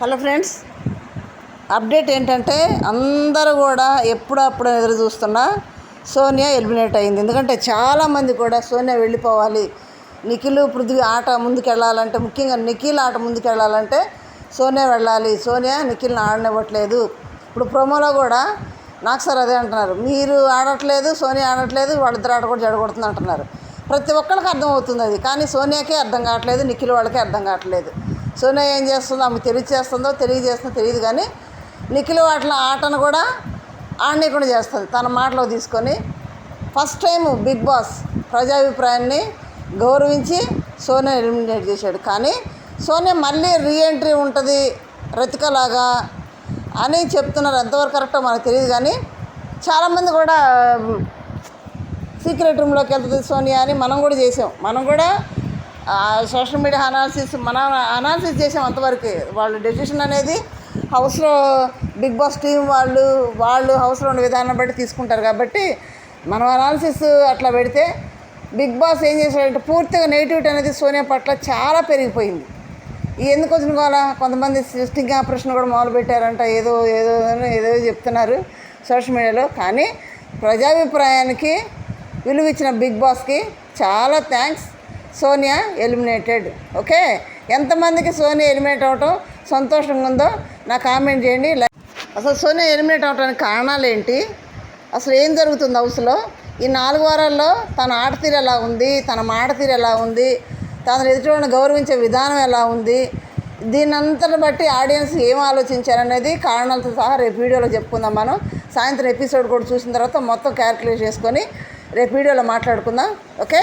Hello friends update ఏంటంటే అందరూ కూడా ఎప్పుడప్పుడు ఎదురు చూస్తున్నా సోనియా ఎలిమినేట్ అయింది. ఎందుకంటే చాలామంది కూడా సోనియా వెళ్ళిపోవాలి నిఖిల్ పృథ్వీ ఆట ముందుకెళ్ళాలంటే ముఖ్యంగా నిఖిల్ ఆట ముందుకెళ్ళాలంటే సోనియా వెళ్ళాలి. సోనియా నిఖిల్ని ఆడనివ్వట్లేదు. ఇప్పుడు ప్రోమోలో కూడా నాకు సార్ అదే అంటున్నారు మీరు ఆడట్లేదు సోనియా ఆడట్లేదు వాళ్ళిద్దరు ఆట కూడా జడగొడుతుంది అంటున్నారు ప్రతి ఒక్కరికి అర్థం అవుతుంది అది కానీ సోనియాకే అర్థం కావట్లేదు నిఖిల్ వాళ్ళకే అర్థం కావట్లేదు. సోనియా ఏం చేస్తుందో ఆమె తెలియచేస్తుందో తెలియజేస్తుందో తెలియదు కానీ నిఖిల్ వాట్ల ఆటను కూడా ఆడనీయకుండా చేస్తుంది. తన మాటలో తీసుకొని ఫస్ట్ టైం బిగ్ బాస్ ప్రజాభిప్రాయాన్ని గౌరవించి సోనియా ఎలిమినేట్ చేశాడు. కానీ సోనియా మళ్ళీ రీఎంట్రీ ఉంటుంది రతికలాగా అని చెప్తున్నారు. ఎంతవరకు కరెక్టో మనకు తెలియదు కానీ చాలామంది కూడా సీక్రెట్ రూమ్లోకి వెళ్తుంది సోనియా అని మనం కూడా చేసాం. మనం కూడా సోషల్ మీడియా అనాలిసిస్ మనం అనాలిసిస్ చేసాం అంతవరకు. వాళ్ళ డెసిషన్ అనేది హౌస్లో బిగ్ బాస్ టీం వాళ్ళు వాళ్ళు హౌస్లో ఉన్న విధానం బట్టి తీసుకుంటారు కాబట్టి మనం అనాలిసిస్ అట్లా పెడితే బిగ్ బాస్ ఏం చేశాడంటే పూర్తిగా నెగిటివిటీ అనేది సోనియా పట్ల చాలా పెరిగిపోయింది. ఈ ఎందుకు వచ్చిన గోల కొంతమంది స్టింగ్ ఆపరేషన్ కూడా మొదలు పెట్టారంట ఏదో ఏదో ఏదో చెప్తున్నారు సోషల్ మీడియాలో. కానీ ప్రజాభిప్రాయానికి విలువ ఇచ్చిన బిగ్ బాస్కి చాలా థ్యాంక్స్. సోనియా ఎలిమినేటెడ్. ఓకే? ఎంతమందికి సోనియా ఎలిమినేట్ అవటం సంతోషంగా ఉందో నా కామెంట్ చేయండి. అసలు సోనియా ఎలిమినేట్ అవడానికి కారణాలు ఏంటి అసలు ఏం జరుగుతుంది హౌస్లో? ఈ నాలుగు వారాల్లో తన ఆడతీరు ఎలా ఉంది? తన మాట తీరు ఎలా ఉంది? తన ఎదుటివాడిని గౌరవించే విధానం ఎలా ఉంది? దీనంతటిని బట్టి ఆడియన్స్ ఏం ఆలోచించారనేది కారణాలతో సహా రేపు వీడియోలో చెప్పుకుందాం మనం. సాయంత్రం ఎపిసోడ్ కూడా చూసిన తర్వాత మొత్తం క్యాల్కులేట్ చేసుకొని రేపు వీడియోలో మాట్లాడుకుందాం. ఓకే?